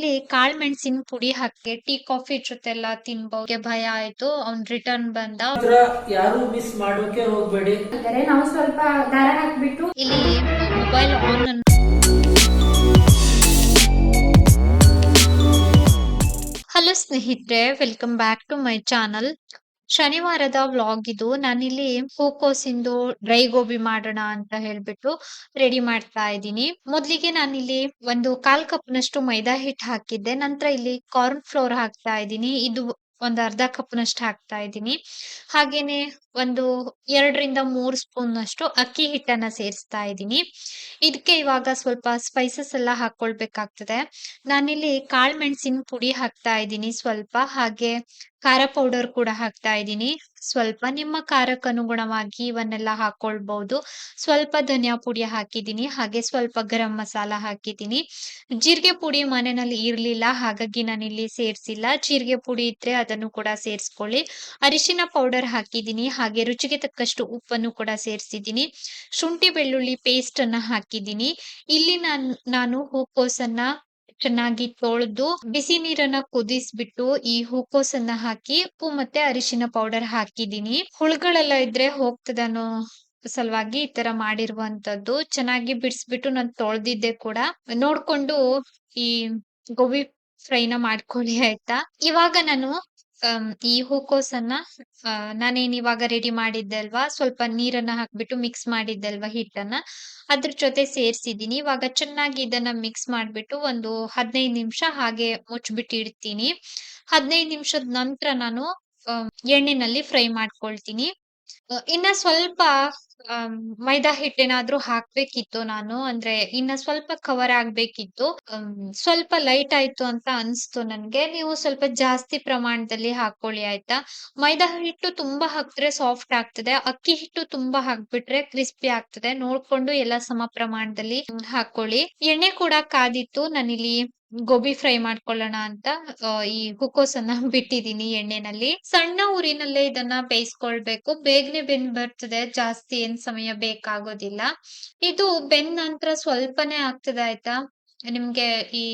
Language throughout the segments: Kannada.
ಇಲ್ಲಿ ಕಾಳು ಮೆಣಸಿನ ಪುಡಿ ಹಾಕಿ ಟೀ ಕಾಫಿ ಜೊತೆ ಎಲ್ಲ ತಿನ್ಬಹುದು ಭಯ ಆಯ್ತು. ಅವ್ನ್ ರಿಟರ್ನ್ ಬಂದ. ಯಾರು ಮಿಸ್ ಮಾಡೋಕೆ ಹೋಗ್ಬೇಡಿ. ನಾವು ಸ್ವಲ್ಪ ದಾರ ಹಾಕ್ಬಿಟ್ಟು ಇಲ್ಲಿ ಮೊಬೈಲ್ ಆನ್ ಹಲೋ ಸ್ನೇಹಿತರೆ welcome back to my channel ಶನಿವಾರದ vlog ಇದು. ನಾನಿಲ್ಲಿ ಹೂಕೋಸಿಂದು ಡ್ರೈ ಗೋಬಿ ಮಾಡೋಣ ಅಂತ ಹೇಳ್ಬಿಟ್ಟು ರೆಡಿ ಮಾಡ್ತಾ ಇದ್ದೀನಿ. ಮೊದ್ಲಿಗೆ ನಾನಿಲ್ಲಿ ಒಂದು ಕಾಲ್ ಕಪ್ನಷ್ಟು ಮೈದಾ ಹಿಟ್ಟು ಹಾಕಿದ್ದೆ. ನಂತರ ಇಲ್ಲಿ ಕಾರ್ನ್ ಫ್ಲೋರ್ ಹಾಕ್ತಾ ಇದ್ದೀನಿ. ಇದು ಒಂದು ಅರ್ಧ ಕಪ್ನಷ್ಟು ಹಾಕ್ತಾ ಇದ್ದೀನಿ. ಹಾಗೇನೆ ಒಂದು ಎರಡರಿಂದ ಮೂರು ಸ್ಪೂನ್ ಅಷ್ಟು ಅಕ್ಕಿ ಹಿಟ್ಟನ್ನ ಸೇರಿಸ್ತಾ ಇದ್ದೀನಿ. ಇದಕ್ಕೆ ಇವಾಗ ಸ್ವಲ್ಪ ಸ್ಪೈಸಸ್ ಎಲ್ಲ ಹಾಕೊಳ್ಬೇಕಾಗ್ತದೆ. ನಾನಿಲ್ಲಿ ಕಾಳು ಮೆಣಸಿನ ಪುಡಿ ಹಾಕ್ತಾ ಇದ್ದೀನಿ ಸ್ವಲ್ಪ. ಹಾಗೆ ಖಾರ ಪೌಡರ್ ಕೂಡ ಹಾಕ್ತಾ ಇದ್ದೀನಿ. ಸ್ವಲ್ಪ ನಿಮ್ಮ ಖಾರಕ್ಕೆ ಅನುಗುಣವಾಗಿ ಇವನ್ನೆಲ್ಲ ಹಾಕೊಳ್ಬಹುದು. ಸ್ವಲ್ಪ ಧನಿಯಾ ಪುಡಿ ಹಾಕಿದ್ದೀನಿ, ಹಾಗೆ ಸ್ವಲ್ಪ ಗರಂ ಮಸಾಲ ಹಾಕಿದ್ದೀನಿ. ಜೀರಿಗೆ ಪುಡಿ ಮನೆಯಲ್ಲಿ ಇರ್ಲಿಲ್ಲ, ಹಾಗಾಗಿ ನಾನು ಇಲ್ಲಿ ಸೇರಿಸಿಲ್ಲ. ಜೀರಿಗೆ ಪುಡಿ ಇದ್ರೆ ಅದನ್ನು ಕೂಡ ಸೇರಿಸ್ಕೊಳ್ಳಿ. ಅರಿಶಿನ ಪೌಡರ್ ಹಾಕಿದ್ದೀನಿ, ಹಾಗೆ ರುಚಿಗೆ ತಕ್ಕಷ್ಟು ಉಪ್ಪನ್ನು ಕೂಡ ಸೇರಿಸಿದ್ದೀನಿ. ಶುಂಠಿ ಬೆಳ್ಳುಳ್ಳಿ ಪೇಸ್ಟ್ ಅನ್ನ ಹಾಕಿದ್ದೀನಿ. ಇಲ್ಲಿ ನಾನ್, ನಾನು ಹೂಕೋಸನ್ನ ಚೆನ್ನಾಗಿ ತೊಳೆದು ಬಿಸಿ ನೀರನ್ನ ಕುದಿಸ್ಬಿಟ್ಟು ಈ ಹೂಕೋಸನ್ನ ಹಾಕಿ ಉಪ್ಪು ಮತ್ತೆ ಅರಿಶಿನ ಪೌಡರ್ ಹಾಕಿದೀನಿ ಹುಳುಗಳೆಲ್ಲ ಇದ್ರೆ ಹೋಗ್ತದನೋ ಸಲುವಾಗಿ ಈ ತರ ಮಾಡಿರುವಂತದ್ದು. ಚೆನ್ನಾಗಿ ಬಿಡಿಸ್ಬಿಟ್ಟು ನಾನು ತೊಳೆದಿದ್ದೆ ಕೂಡ. ನೋಡ್ಕೊಂಡು ಈ ಗೋಬಿ ಫ್ರೈನ ಮಾಡ್ಕೊಳ್ಳಿ ಆಯ್ತಾ? ಇವಾಗ ನಾನು ಈ ಹೂಕೋಸನ್ನ ಆ, ನಾನೇನ್ ಇವಾಗ ರೆಡಿ ಮಾಡಿದ್ದೆ ಅಲ್ವಾ ಸ್ವಲ್ಪ ನೀರನ್ನ ಹಾಕ್ಬಿಟ್ಟು ಮಿಕ್ಸ್ ಮಾಡಿದ್ದೆ ಅಲ್ವಾ ಹಿಟ್ಟನ್ನ ಅದ್ರ ಜೊತೆ ಸೇರ್ಸಿದೀನಿ ಇವಾಗ ಚೆನ್ನಾಗಿ ಇದನ್ನ ಮಿಕ್ಸ್ ಮಾಡ್ಬಿಟ್ಟು ಒಂದು ಹದಿನೈದು ನಿಮಿಷ ಹಾಗೆ ಮುಚ್ಬಿಟ್ಟು ಇಡ್ತೀನಿ. ಹದಿನೈದು ನಿಮಿಷದ ನಂತರ ನಾನು ಎಣ್ಣೆನಲ್ಲಿ ಫ್ರೈ ಮಾಡ್ಕೊಳ್ತೀನಿ. ಇನ್ನ ಸ್ವಲ್ಪ ಆಮ್, ಮೈದಾ ಹಿಟ್ಟೇನಾದ್ರೂ ಹಾಕ್ಬೇಕಿತ್ತು ನಾನು ಅಂದ್ರೆ ಇನ್ನ ಸ್ವಲ್ಪ ಕವರ್ ಆಗ್ಬೇಕಿತ್ತು. ಅಮ್, ಸ್ವಲ್ಪ ಲೈಟ್ ಆಯ್ತು ಅಂತ ಅನ್ಸ್ತು ನನ್ಗೆ. ನೀವು ಸ್ವಲ್ಪ ಜಾಸ್ತಿ ಪ್ರಮಾಣದಲ್ಲಿ ಹಾಕೊಳ್ಳಿ ಆಯ್ತಾ? ಮೈದಾ ಹಿಟ್ಟು ತುಂಬಾ ಹಾಕಿದ್ರೆ ಸಾಫ್ಟ್ ಆಗ್ತದೆ. ಅಕ್ಕಿ ಹಿಟ್ಟು ತುಂಬಾ ಹಾಕ್ಬಿಟ್ರೆ ಕ್ರಿಸ್ಪಿ ಆಗ್ತದೆ. ನೋಡ್ಕೊಂಡು ಎಲ್ಲ ಸಮ ಪ್ರಮಾಣದಲ್ಲಿ ಹಾಕೊಳ್ಳಿ. ಎಣ್ಣೆ ಕೂಡ ಕಾದಿತ್ತು ನಾನಿಲ್ಲಿ ಗೋಬಿ ಫ್ರೈ ಮಾಡ್ಕೊಳ್ಳೋಣ ಅಂತ ಈ ಈ ಅನ್ನ ಬಿಟ್ಟಿದೀನಿ ಎಣ್ಣೆನಲ್ಲಿ. ಸಣ್ಣ ಊರಿನಲ್ಲೇ ಇದನ್ನ ಬೇಯಿಸ್ಕೊಳ್ಬೇಕು. ಬೇಗನೆ ಬೆನ್ ಬರ್ತದೆ. ಜಾಸ್ತಿ ಏನ್ ಸಮಯ ಬೇಕಾಗೋದಿಲ್ಲ. ಇದು ಬೆಂದ ನಂತರ ಸ್ವಲ್ಪನೇ ಆಗ್ತದೆ ಆಯ್ತಾ? ನಿಮ್ಗೆ ಈ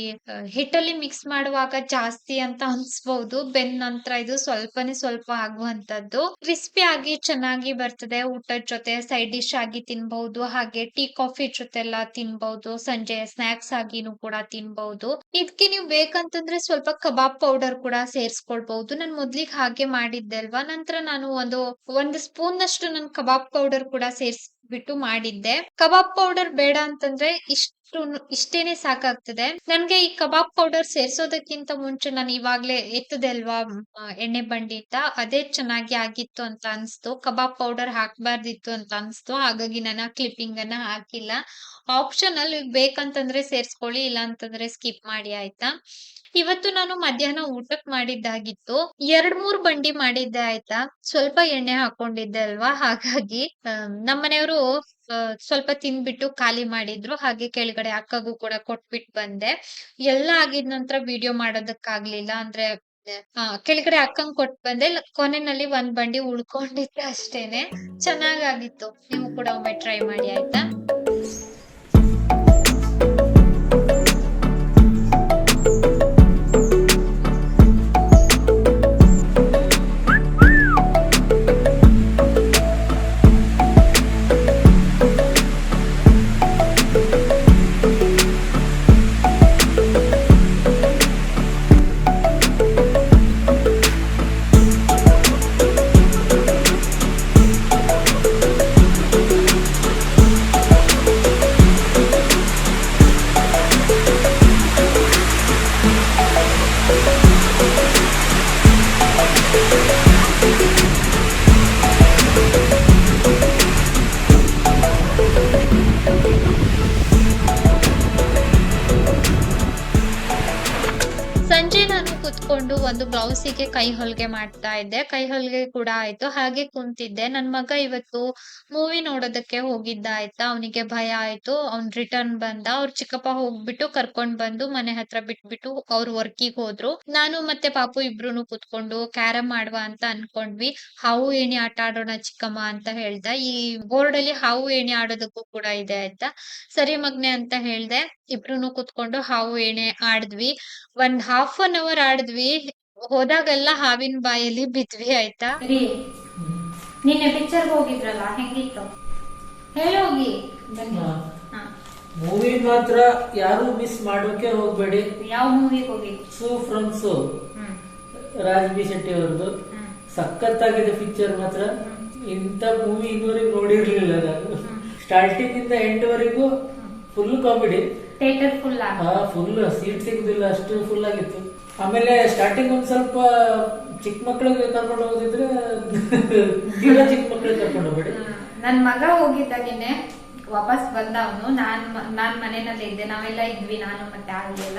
ಹಿಟ್ಟಲ್ಲಿ ಮಿಕ್ಸ್ ಮಾಡುವಾಗ ಜಾಸ್ತಿ ಅಂತ ಅನ್ಸ್ಬಹುದು ಬೆಂದ ನಂತರ ಇದು ಸ್ವಲ್ಪನೇ ಸ್ವಲ್ಪ ಆಗುವಂತದ್ದು ಕ್ರಿಸ್ಪಿ ಆಗಿ ಚೆನ್ನಾಗಿ ಬರ್ತದೆ. ಊಟದ ಜೊತೆ ಸೈಡ್ ಡಿಶ್ ಆಗಿ ತಿನ್ಬಹುದು ಹಾಗೆ ಟೀ ಕಾಫಿ ಜೊತೆ ಎಲ್ಲ ತಿನ್ಬಹುದು ಸಂಜೆ ಸ್ನಾಕ್ಸ್ ಆಗಿನೂ ಕೂಡ ತಿನ್ಬಹುದು ಇದಕ್ಕೆ ನೀವು ಬೇಕಂತಂದ್ರೆ ಸ್ವಲ್ಪ ಕಬಾಬ್ ಪೌಡರ್ ಕೂಡ ಸೇರಿಸ್ಕೊಳ್ಬಹುದು ನಾನು ಮೊದ್ಲಿಗೆ ಹಾಗೆ ಮಾಡಿದ್ದೆ ಅಲ್ವಾ? ನಂತರ ನಾನು ಒಂದು ಒಂದು ಸ್ಪೂನ್ ನಷ್ಟು ನಾನು ಕಬಾಬ್ ಪೌಡರ್ ಕೂಡ ಸೇರ್ಸ್ಬಿಟ್ಟು ಮಾಡಿದ್ದೆ. ಕಬಾಬ್ ಪೌಡರ್ ಬೇಡ ಅಂತಂದ್ರೆ ಇಷ್ಟು ಇಷ್ಟೇನೆ ಸಾಕಾಗ್ತದೆ. ನನ್ಗೆ ಈ ಕಬಾಬ್ ಪೌಡರ್ ಸೇರ್ಸೋದಕ್ಕಿಂತ ಮುಂಚೆ ನಾನು ಇವಾಗ್ಲೇ ಎತ್ತದೆ ಅಲ್ವಾ ಎಣ್ಣೆ ಬಂಡಿ ಎಣ್ಣೆ ಬಂಡಿತ ಅದೇ ಚೆನ್ನಾಗಿ ಆಗಿತ್ತು ಅಂತ ಅನ್ಸ್ತು. ಕಬಾಬ್ ಪೌಡರ್ ಹಾಕ್ಬಾರ್ದಿತ್ತು ಅಂತ ಅನ್ಸ್ತು. ಹಾಗಾಗಿ ನಾನು ಕ್ಲಿಪ್ಪಿಂಗ್ ಅನ್ನ ಹಾಕಿಲ್ಲ. ಆಪ್ಷನಲ್ ಬೇಕಂತಂದ್ರೆ ಸೇರ್ಸ್ಕೊಳ್ಳಿ ಇಲ್ಲ ಅಂತಂದ್ರೆ ಸ್ಕಿಪ್ ಮಾಡಿ, ಆಯ್ತಾ? ಇವತ್ತು ನಾನು ಮಧ್ಯಾಹ್ನ ಊಟಕ್ ಮಾಡಿದ್ದಾಗಿತ್ತು. ಎರಡ್ ಮೂರ್ ಬಂಡಿ ಮಾಡಿದ್ದೆ ಆಯ್ತಾ? ಸ್ವಲ್ಪ ಎಣ್ಣೆ ಹಾಕೊಂಡಿದ್ದೆ ಅಲ್ವಾ? ಹಾಗಾಗಿ ನಮ್ಮನೆಯವರು ಸ್ವಲ್ಪ ತಿಂದ್ಬಿಟ್ಟು ಖಾಲಿ ಮಾಡಿದ್ರು. ಹಾಗೆ ಕೆಳಗಡೆ ಅಕ್ಕಗೂ ಕೂಡ ಕೊಟ್ಬಿಟ್ ಬಂದೆ. ಎಲ್ಲ ಆಗಿದ ನಂತರ ವಿಡಿಯೋ ಮಾಡೋದಕ್ಕಾಗ್ಲಿಲ್ಲ. ಅಂದ್ರೆ ಕೆಳಗಡೆ ಅಕ್ಕಂಗ್ ಕೊಟ್ ಬಂದೆ. ಕೊನೆನಲ್ಲಿ ಒಂದ್ ಬಂಡಿ ಉಳ್ಕೊಂಡಿದ್ದೆ ಅಷ್ಟೇನೆ. ಚೆನ್ನಾಗಾಗಿತ್ತು. ನೀವು ಕೂಡ ಒಮ್ಮೆ ಟ್ರೈ ಮಾಡಿ, ಆಯ್ತಾ? ಬ್ಲೌಸಿಗೆ ಕೈ ಹೊಲ್ಗೆ ಮಾಡ್ತಾ ಇದ್ದೆ. ಕೈ ಹೊಲ್ಗೆ ಕೂಡ ಆಯ್ತು. ಹಾಗೆ ಕುಂತಿದ್ದೆ. ನನ್ ಮಗ ಇವತ್ತು ಮೂವಿ ನೋಡೋದಕ್ಕೆ ಹೋಗಿದ್ದ ಆಯ್ತಾ ಅವನಿಗೆ ಭಯ ಆಯ್ತು. ಅವ್ನ್ ರಿಟರ್ನ್ ಬಂದ. ಅವ್ರ ಚಿಕ್ಕಪ್ಪ ಹೋಗ್ಬಿಟ್ಟು ಕರ್ಕೊಂಡ್ ಬಂದು ಮನೆ ಹತ್ರ ಬಿಟ್ಬಿಟ್ಟು ಅವ್ರ ವರ್ಕಿಗೆ ಹೋದ್ರು. ನಾನು ಮತ್ತೆ ಪಾಪು ಇಬ್ರು ಕುತ್ಕೊಂಡು ಕ್ಯಾರಂ ಆಡುವ ಅಂತ ಅನ್ಕೊಂಡ್ವಿ. ಹಾವು ಏಣಿ ಆಟ ಆಡೋಣ ಚಿಕ್ಕಮ್ಮ ಅಂತ ಹೇಳ್ದ. ಈ ಬೋರ್ಡ್ ಅಲ್ಲಿ ಹಾವು ಏಣಿ ಆಡೋದಕ್ಕೂ ಕೂಡ ಇದೆ ಆಯ್ತಾ? ಸರಿ ಮಗ್ನೆ ಅಂತ ಹೇಳ್ದೆ. ಇಬ್ರು ಕುತ್ಕೊಂಡು ಹಾವು ಏಣೆ ಆಡದ್ವಿ. ಒಂದ್ ಹಾಫ್ ಅನ್ ಅವರ್ ಆಡಿದ್ವಿ. ಹೋದಾಗೆಲ್ಲ ಹಾವಿನ ಬಾಯಲ್ಲಿ ಬಿದ್ವಿ ಆಯ್ತಾ? ನಿನ್ನೆ ಪಿಕ್ಚರ್ ಹೋಗಿದ್ರಲ್ಲ ಹೆಂಗಿತ್ತು? ಹೇಳೋಗಿ. ಮೂವಿ ಮಾತ್ರ ಯಾರು ಮಿಸ್ ಮಾಡೋಕೆ ಹೋಗ್ಬೇಡಿ. ಯಾವ ಮೂವಿ ಹೋಗಿ? Su from so Raj B Shetty ಅವ್ರದ್ದು. ಸಖತ್ ಸಖತ್ತಾಗಿದೆ ಪಿಕ್ಚರ್ ಮಾತ್ರ. ಇಂಥ ಮೂವಿ ಇನ್ನೂವರೆಗೆ ನೋಡಿರ್ಲಿಲ್ಲ ನಾನು. ಸ್ಟಾರ್ಟಿಂಗ್ ಇಂದ ಎಂಟ್ವರೆಗೂ ಫುಲ್ ಕಾಮಿಡಿ ಥಿಯೇಟರ್ ಫುಲ್ ಹಾ ಫುಲ್ ಸೀಟ್ ಸಿಗುದಿಲ್ಲ ಅಷ್ಟು ಫುಲ್ ಆಗಿತ್ತು. ಆಮೇಲೆ ಸ್ಟಾರ್ಟಿಂಗ್ ಒಂದ್ ಸ್ವಲ್ಪ ಚಿಕ್ಕ ಮಕ್ಳಿಗೆ ಕರ್ಕೊಂಡು ಹೋಗೋದಿದ್ರೆ ತೀರಾ ಚಿಕ್ಕ ಮಕ್ಳಿಗೆ ಕರ್ಕೊಂಡು ಹೋಗ್ಬೇಡಿ. ನನ್ ಮಗ ಹೋಗಿದ್ದಾಗೇನೆ ವಾಪಸ್ ಬಂದ ಅವನು. ನಾನ್ ನಾನ್ ಮನೆಯಲ್ಲೇ ಇದ್ದೆ. ನಾವೆಲ್ಲ ಇದ್ವಿ, ನಾನು ಮತ್ತೆ ಆಗ್ಲಿಲ್ಲ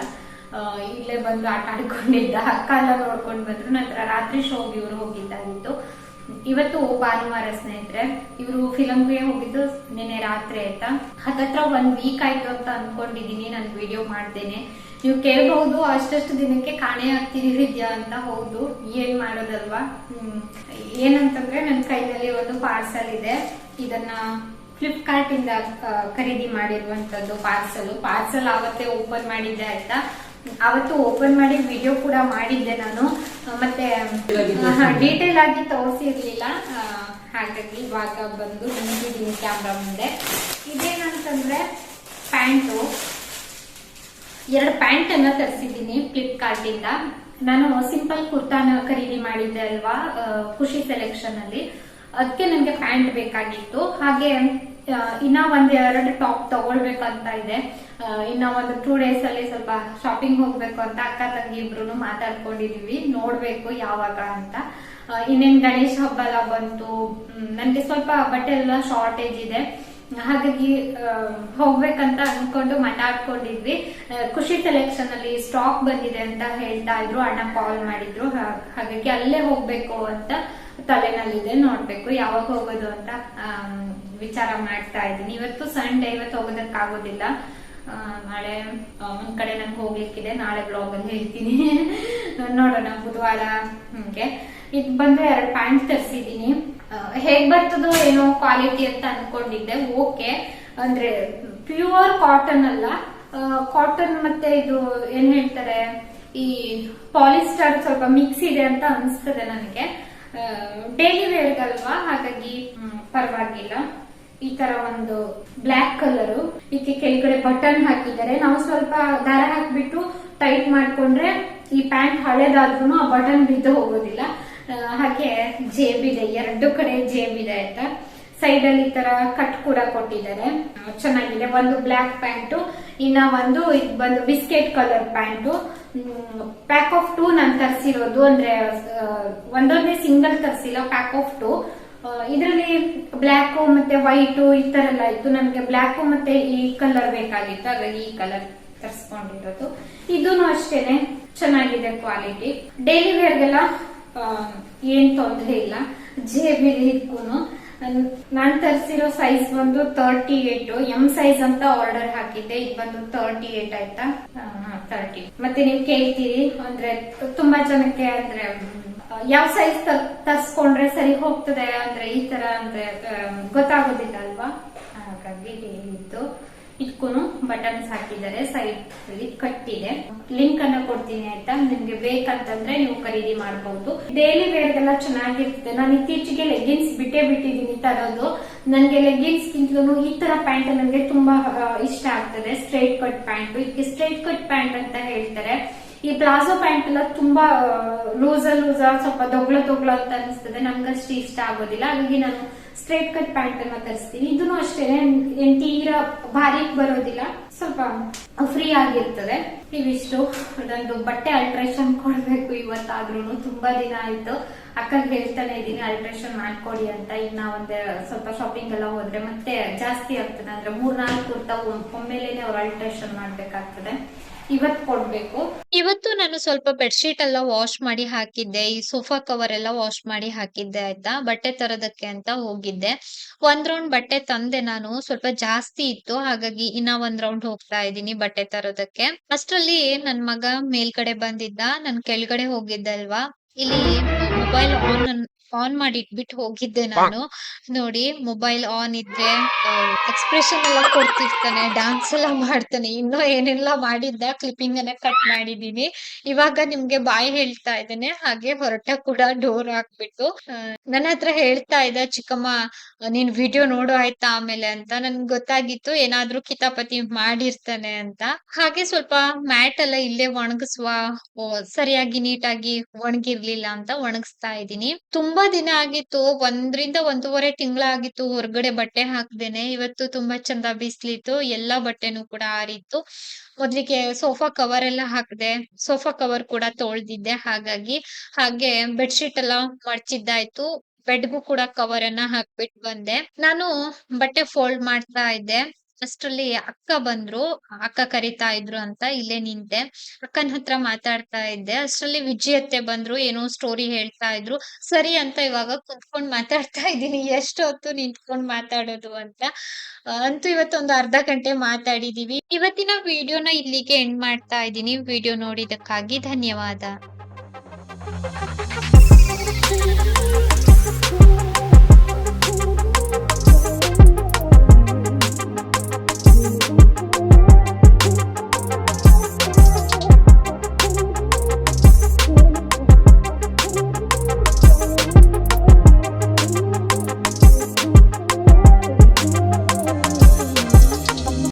ಇಲ್ಲೇ ಬಂದು ಆಟ ಆಡ್ಕೊಂಡಿದ್ದ. ಅಕ್ಕ ಎಲ್ಲ ನೋಡ್ಕೊಂಡ್ ಬಂದ್ರು. ನಂತರ ರಾತ್ರಿ ಶೋಗೆ ಇವ್ರು ಹೋಗಿದ್ದಾಗಿತ್ತು. ಇವತ್ತು ಭಾನುವಾರ ಸ್ನೇಹಿತರೆ, ಇವರು ಫಿಲಂಗೆ ಹೋಗಿದ್ದು ನಿನ್ನೆ ರಾತ್ರಿ ಆಯ್ತಾ? ಹತ್ತತ್ರ ಒಂದ್ ವೀಕ್ ಆಯ್ತು ಅಂತ ಅನ್ಕೊಂಡಿದೀನಿ. ನಾನು ವಿಡಿಯೋ ಮಾಡ್ತೇನೆ ನೀವು ಕೇಳಬಹುದು ಅಷ್ಟಷ್ಟು ದಿನಕ್ಕೆ ಕಾಣೆ ಆಗ್ತಿದ್ಯಾ ಅಂತ ಹೌದು. ಏನ್ ಮಾಡೋದಲ್ವಾ. ಏನಂತಂದ್ರೆ ನನ್ನ ಕೈನಲ್ಲಿ ಒಂದು ಪಾರ್ಸಲ್ ಇದೆ. ಇದನ್ನ ಫ್ಲಿಪ್ಕಾರ್ಟ್ ಇಂದ ಖರೀದಿ ಮಾಡಿರುವಂತದ್ದು ಪಾರ್ಸಲ್ ಪಾರ್ಸಲ್ ಆವತ್ತೇ ಓಪನ್ ಮಾಡಿದ್ದೆ ಆಯ್ತಾ? ಅವತ್ತು ಓಪನ್ ಮಾಡಿ ವಿಡಿಯೋ ಕೂಡ ಮಾಡಿದ್ದೆ ನಾನು. ಮತ್ತೆ ಡೀಟೇಲ್ ಆಗಿ ತೋರಿಸಿರ್ಲಿಲ್ಲ. ಹಾಗಾಗಿ ಇವಾಗ ಬಂದು ನಿಂತಿದ್ದೀನಿ ಕ್ಯಾಮ್ರಾ ಮುಂದೆ. ಇದೇನಂತಂದ್ರೆ ಪ್ಯಾಂಟು. ಎರಡು ಪ್ಯಾಂಟ್ ಅನ್ನ ತರಿಸಿದ್ದೀನಿ ಫ್ಲಿಪ್ಕಾರ್ಟ್ ಇಂದ. ನಾನು ಸಿಂಪಲ್ ಕುರ್ತಾನ ಖರೀದಿ ಮಾಡಿದ್ದೆ ಅಲ್ವಾ ಖುಷಿ ಸೆಲೆಕ್ಷನ್ ಅಲ್ಲಿ. ಅದಕ್ಕೆ ನನಗೆ ಪ್ಯಾಂಟ್ ಬೇಕಾಗಿತ್ತು. ಹಾಗೆ ಇನ್ನ ಒಂದ್ ಎರಡು ಟಾಪ್ ತಗೊಳ್ಬೇಕಂತ ಇದೆ. ಇನ್ನ ಒಂದು ಟೂ ಡೇಸ್ ಅಲ್ಲಿ ಸ್ವಲ್ಪ ಶಾಪಿಂಗ್ ಹೋಗ್ಬೇಕು ಅಂತ ಅಕ್ಕ ತಂಗಿ ಇಬ್ರು ಮಾತಾಡ್ಕೊಂಡಿದೀವಿ. ನೋಡ್ಬೇಕು ಯಾವಾಗ ಅಂತ. ಇನ್ನೇನ್ ಗಣೇಶ ಹಬ್ಬ ಎಲ್ಲ ಬಂತು. ನನ್ಗೆ ಸ್ವಲ್ಪ ಬಟ್ಟೆ ಎಲ್ಲ ಶಾರ್ಟೇಜ್ ಇದೆ. ಹಾಗಾಗಿ ಹೋಗ್ಬೇಕಂತ ಅನ್ಕೊಂಡು ಮಾತಾಡ್ಕೊಂಡಿದ್ವಿ ಖುಷಿ ಸೆಲೆಕ್ಷನ್ ಅಲ್ಲಿ ಸ್ಟಾಕ್ ಬಂದಿದೆ ಅಂತ ಹೇಳ್ತಾ ಇದ್ರು, ಅಣ್ಣ ಕಾಲ್ ಮಾಡಿದ್ರು. ಹಾಗಾಗಿ ಅಲ್ಲೇ ಹೋಗ್ಬೇಕು ಅಂತ ತಲೆನಲ್ಲಿದೆ, ನೋಡ್ಬೇಕು ಯಾವಾಗ ಹೋಗೋದು ಅಂತ ವಿಚಾರ ಮಾಡ್ತಾ ಇದ್ದೀನಿ. ಇವತ್ತು ಸಂಡೇ ಇವತ್ತು ಹೋಗೋದಕ್ಕಾಗೋದಿಲ್ಲ. ನಾಳೆ ಒಂದ್ ಕಡೆ ನಂಗೆ ಹೋಗ್ಲಿಕ್ಕಿದೆ. ನಾಳೆ ಬ್ಲಾಗ್ ಅಲ್ಲಿ ಹೇಳ್ತೀನಿ. ನೋಡೋಣ ಬುಧವಾರ ಹಂಗೆ. ಇದು ಬಂದ್ರೆ ಎರಡು ಪ್ಯಾಂಟ್ ತರಿಸಿದೀನಿ ಹೇಗ್ ಬರ್ತದೋ ಏನೋ ಕ್ವಾಲಿಟಿ ಅಂತ ಅನ್ಕೊಂಡಿದ್ದೆ. ಓಕೆ ಅಂದ್ರೆ ಪ್ಯೂರ್ ಕಾಟನ್ ಅಲ್ಲ. ಕಾಟನ್ ಮತ್ತೆ ಇದು ಏನ್ ಹೇಳ್ತಾರೆ? ಈ ಪಾಲಿಸ್ಟರ್ ಸ್ವಲ್ಪ ಮಿಕ್ಸ್ ಇದೆ ಅಂತ ಅನ್ಸ್ತದೆ ನನಗೆ. ಡೈಲಿ ವೇರ್ಗಲ್ವಾ ಹಾಗಾಗಿ ಪರವಾಗಿಲ್ಲ. ಈ ತರ ಒಂದು ಬ್ಲಾಕ್ ಕಲರ್ ಇದಕ್ಕೆ ಕೆಳಗಡೆ ಬಟನ್ ಹಾಕಿದ್ದಾರೆ. ನಾವು ಸ್ವಲ್ಪ ದಾರ ಹಾಕ್ಬಿಟ್ಟು ಟೈಟ್ ಮಾಡ್ಕೊಂಡ್ರೆ ಈ ಪ್ಯಾಂಟ್ ಹಳೇದಾದ್ರೂ ಆ ಬಟನ್ ಬಿದ್ದು ಹೋಗೋದಿಲ್ಲ. ಹಾಗೆ ಜೇಬಿದೆ ಎರಡು ಕಡೆ ಜೇಬಿದೆ ಆಯ್ತಾ ಸೈಡ್ ಅಲ್ಲಿ ಈ ತರ ಕಟ್ ಕೂಡ ಕೊಟ್ಟಿದ್ದಾರೆ. ಚೆನ್ನಾಗಿದೆ. ಒಂದು ಬ್ಲಾಕ್ ಪ್ಯಾಂಟು ಇನ್ನ ಒಂದು ಇದು ಬಂದು biscuit colour pant pack of two ನಾನು ತರಿಸಿರೋದು. ಅಂದ್ರೆ ಒಂದೊಂದೇ ಸಿಂಗಲ್ ತರಿಸಿಲ್ಲ ಪ್ಯಾಕ್ ಆಫ್ ಟೂ ಇದರಲ್ಲಿ ಬ್ಲ್ಯಾಕ್ ಮತ್ತೆ ವೈಟು ಈ ತರ ಎಲ್ಲ ಇತ್ತು. ನನಗೆ ಬ್ಲ್ಯಾಕ್ ಮತ್ತೆ ಈ ಕಲರ್ ಬೇಕಾಗಿತ್ತು. ಹಾಗಾಗಿ ಈ ಕಲರ್ ತರಿಸ್ಕೊಂಡಿರೋದು. ಇದೂ ಅಷ್ಟೇನೆ. ಚೆನ್ನಾಗಿದೆ ಕ್ವಾಲಿಟಿ ಡೈಲಿ ವೇರ್ಗೆಲ್ಲ ಏನ್ ತೊಂದರೆ ಇಲ್ಲ. ಜೇಬಿಲ್ ಇದಕ್ಕೂನು ನಾನ್ ತರಿಸಿರೋ ಸೈಜ್ ಬಂದು ತರ್ಟಿ ಏಟ್ ಎಂ ಸೈಜ್ ಅಂತ ಆರ್ಡರ್ ಹಾಕಿದ್ದೆ. ಇದು ಬಂದು ತರ್ಟಿ ಏಟ್ ಆಯ್ತಾ ತರ್ಟಿ ಮತ್ತೆ ನೀವು ಕೇಳ್ತೀರಿ. ಅಂದ್ರೆ ತುಂಬಾ ಜನಕ್ಕೆ ಅಂದ್ರೆ ಯಾವ ಸೈಜ್ ತರ್ಸ್ಕೊಂಡ್ರೆ ಸರಿ ಹೋಗ್ತದೆ? ಅಂದ್ರೆ ಈ ತರ ಅಂದ್ರೆ ಗೊತ್ತಾಗೋದಿಲ್ಲ ಅಲ್ವಾ? ಹಾಗಾಗಿ ಹೇಳಿದ್ದು. ಇದಕ್ಕೂ ಬಟನ್ಸ್ ಹಾಕಿದ್ದಾರೆ ಸೈಡ್ ಅಲ್ಲಿ ಕಟ್ಟಿದೆ. ಲಿಂಕ್ ಅನ್ನ ಕೊಡ್ತೀನಿ ಆಯ್ತಾ? ನಿಮ್ಗೆ ಬೇಕಂತಂದ್ರೆ ನೀವು ಖರೀದಿ ಮಾಡಬಹುದು ಡೈಲಿ ವೇರ್ಗೆಲ್ಲ ಚೆನ್ನಾಗಿರ್ತದೆ ನಾನು ಇತ್ತೀಚೆಗೆ ಲೆಗಿನ್ಸ್ ಬಿಟ್ಟೇ ಬಿಟ್ಟಿದ್ದೀನಿ ತರೋದು ನನ್ಗೆ ಲೆಗ್ಗಿನ್ಸ್ ಗಿಂತಲೂ ಈ ತರ ಪ್ಯಾಂಟ್ ನನಗೆ ತುಂಬಾ ಇಷ್ಟ ಆಗ್ತದೆ. Straight cut pant. ಇದಕ್ಕೆ ಸ್ಟ್ರೈಟ್ ಕಟ್ ಪ್ಯಾಂಟ್ ಅಂತ ಹೇಳ್ತಾರೆ. ಈ ಪ್ಲಾಜೋ ಪ್ಯಾಂಟ್ ಎಲ್ಲ ತುಂಬಾ ಲೂಸ ಲೂಸ, ಸ್ವಲ್ಪ ದೊಗ್ಲ ದೊಗ್ಲ ಅಂತ ಅನಿಸ್ತದೆ. ನನ್ಗಷ್ಟು ಇಷ್ಟ ಆಗೋದಿಲ್ಲ. ಹಾಗಾಗಿ ನಾನು ಸ್ಟ್ರೇಟ್ ಕಟ್ ಪ್ಯಾಂಟ್ ಅನ್ನ ತರಿಸ್ತೀನಿ. ಇದನ್ನು ಅಷ್ಟೇ ಏನ್ ತೀರ ಭಾರಿ ಬರೋದಿಲ್ಲ. ಸ್ವಲ್ಪ ಫ್ರೀ ಆಗಿರ್ತದೆ. ಇವಿಷ್ಟು ನಂದು ಬಟ್ಟೆ ಅಲ್ಟ್ರೇಷನ್ ಕೊಡ್ಬೇಕು ಇವತ್ತಾದ್ರೂ ತುಂಬಾ ದಿನ ಆಯ್ತು. ಅಕ್ಕಗೆ ಹೇಳ್ತಾನೆ ಇದ್ದೀನಿ, ಅಲ್ಟ್ರೇಷನ್ ಮಾಡ್ಕೊಡಿ ಅಂತ. ಇನ್ನ ಒಂದ್ ಸ್ವಲ್ಪ ಶಾಪಿಂಗ್ ಎಲ್ಲ ಹೋದ್ರೆ ಮತ್ತೆ ಜಾಸ್ತಿ ಆಗ್ತದೆ. ಅಂದ್ರೆ ಮೂರ್ ನಾಲ್ಕು ಕುರ್ತಾ ಒಮ್ಮೆಲೇನೆ ಅವ್ರು ಅಲ್ಟ್ರೇಷನ್ ಮಾಡ್ಬೇಕಾಗ್ತದೆ. ಇವತ್ ಕೊಡ್ಬೇಕು. ಇವತ್ತು ನಾನು ಸ್ವಲ್ಪ ಬೆಡ್ಶೀಟ್ ಎಲ್ಲ ವಾಶ್ ಮಾಡಿ ಹಾಕಿದ್ದೆ. ಈ ಸೋಫಾ ಕವರ್ ಎಲ್ಲ ವಾಶ್ ಮಾಡಿ ಹಾಕಿದ್ದೆ ಆಯ್ತಾ? ಬಟ್ಟೆ ತರೋದಕ್ಕೆ ಅಂತ ಹೋಗಿದ್ದೆ. ಒಂದ್ ರೌಂಡ್ ಬಟ್ಟೆ ತಂದೆ ನಾನು. ಸ್ವಲ್ಪ ಜಾಸ್ತಿ ಇತ್ತು. ಹಾಗಾಗಿ ಇನ್ನ ಒಂದ್ ರೌಂಡ್ ಹೋಗ್ತಾ ಇದ್ದೀನಿ ಬಟ್ಟೆ ತರೋದಕ್ಕೆ. ಅಷ್ಟರಲ್ಲಿ ನನ್ ಮಗ ಮೇಲ್ಗಡೆ ಬಂದಿದ್ದ. ನನ್ ಕೆಳಗಡೆ ಹೋಗಿದ್ದೆ ಅಲ್ವಾ ಇಲ್ಲಿ ಮೊಬೈಲ್ ಆನ್ ಆನ್ ಮಾಡಿ ಇಟ್ಬಿಟ್ಟು ಹೋಗಿದ್ದೆ ನಾನು. ನೋಡಿ ಮೊಬೈಲ್ ಆನ್ ಇದ್ರೆ ಎಕ್ಸ್ಪ್ರೆಷನ್ ಎಲ್ಲ ಕೊಡ್ತಿರ್ತಾನೆ ಡಾನ್ಸ್ ಎಲ್ಲ ಮಾಡ್ತಾನೆ. ಇನ್ನೂ ಏನೆಲ್ಲ ಮಾಡಿದ್ದ ಕ್ಲಿಪ್ಪಿಂಗ್ ಅನ್ನ ಕಟ್ ಮಾಡಿದೀನಿ. ಇವಾಗ ನಿಮ್ಗೆ ಬಾಯಿ ಹೇಳ್ತಾ ಇದ್ದೇನೆ. ಹಾಗೆ ಹೊರಟ ಕೂಡ ಡೋರ್ ಹಾಕ್ಬಿಟ್ಟು ನನ್ನ ಹತ್ರ ಹೇಳ್ತಾ ಇದ್ದ ಚಿಕ್ಕಮ್ಮ ನೀನ್ ವಿಡಿಯೋ ನೋಡು ಆಯ್ತಾ ಆಮೇಲೆ ಅಂತ. ನನ್ಗೆ ಗೊತ್ತಾಗಿತ್ತು ಏನಾದ್ರೂ ಕಿತಾಪತಿ ಮಾಡಿರ್ತಾನೆ ಅಂತ. ಹಾಗೆ ಸ್ವಲ್ಪ ಮ್ಯಾಟ್ ಎಲ್ಲ ಇಲ್ಲೇ ಒಣಗಿಸುವ ಸರಿಯಾಗಿ ನೀಟಾಗಿ ಒಣಗಿರ್ಲಿಲ್ಲ ಅಂತ ಒಣಗಿಸ್ತಾ ಇದ್ದೀನಿ. ತುಂಬಾ ದಿನ ಆಗಿತ್ತು, ಒಂದ್ರಿಂದ ಒಂದೂವರೆ ತಿಂಗಳಾಗಿತ್ತು ಹೊರಗಡೆ ಬಟ್ಟೆ ಹಾಕ್ದೇನೆ. ಇವತ್ತು ತುಂಬಾ ಚಂದ ಬಿಸ್ಲಿತ್ತು, ಎಲ್ಲಾ ಬಟ್ಟೆನೂ ಕೂಡ ಆರಿತ್ತು. ಮೊದ್ಲಿಗೆ ಸೋಫಾ ಕವರ್ ಎಲ್ಲ ಹಾಕ್ದೆ, ಸೋಫಾ ಕವರ್ ಕೂಡ ತೊಳ್ದಿದ್ದೆ. ಹಾಗಾಗಿ ಹಾಗೆ ಬೆಡ್ಶೀಟ್ ಎಲ್ಲ ಮಡ್ಚಿದ್ದಾಯ್ತು. ಬೆಡ್ಗೂ ಕೂಡ ಕವರ್ ಅನ್ನ ಹಾಕ್ಬಿಟ್ ಬಂದೆ. ನಾನು ಬಟ್ಟೆ ಫೋಲ್ಡ್ ಮಾಡ್ತಾ ಇದ್ದೆ. ಅಷ್ಟ್ರಲ್ಲಿ ಅಕ್ಕ ಬಂದ್ರು, ಅಕ್ಕ ಕರಿತಾ ಇದ್ರು ಅಂತ ಇಲ್ಲೇ ನಿಂತೆ. ಅಕ್ಕನ ಹತ್ರ ಮಾತಾಡ್ತಾ ಇದ್ದೆ. ಅಷ್ಟ್ರಲ್ಲಿ ವಿಜಯತ್ತೆ ಬಂದ್ರು, ಏನೋ ಸ್ಟೋರಿ ಹೇಳ್ತಾ ಇದ್ರು. ಸರಿ ಅಂತ ಇವಾಗ ಕುತ್ಕೊಂಡ್ ಮಾತಾಡ್ತಾ ಇದ್ದೀನಿ. ಎಷ್ಟು ಹೊತ್ತು ನಿಂತ್ಕೊಂಡ್ ಮಾತಾಡೋದು ಅಂತ. ಅಂತೂ ಇವತ್ತೊಂದು ಅರ್ಧ ಗಂಟೆ ಮಾತಾಡಿದೀವಿ. ಇವತ್ತಿನ ವಿಡಿಯೋನ ಇಲ್ಲಿಗೆ ಎಂಡ್ ಮಾಡ್ತಾ ಇದ್ದೀನಿ. ವಿಡಿಯೋ ನೋಡಿದಕ್ಕಾಗಿ ಧನ್ಯವಾದ.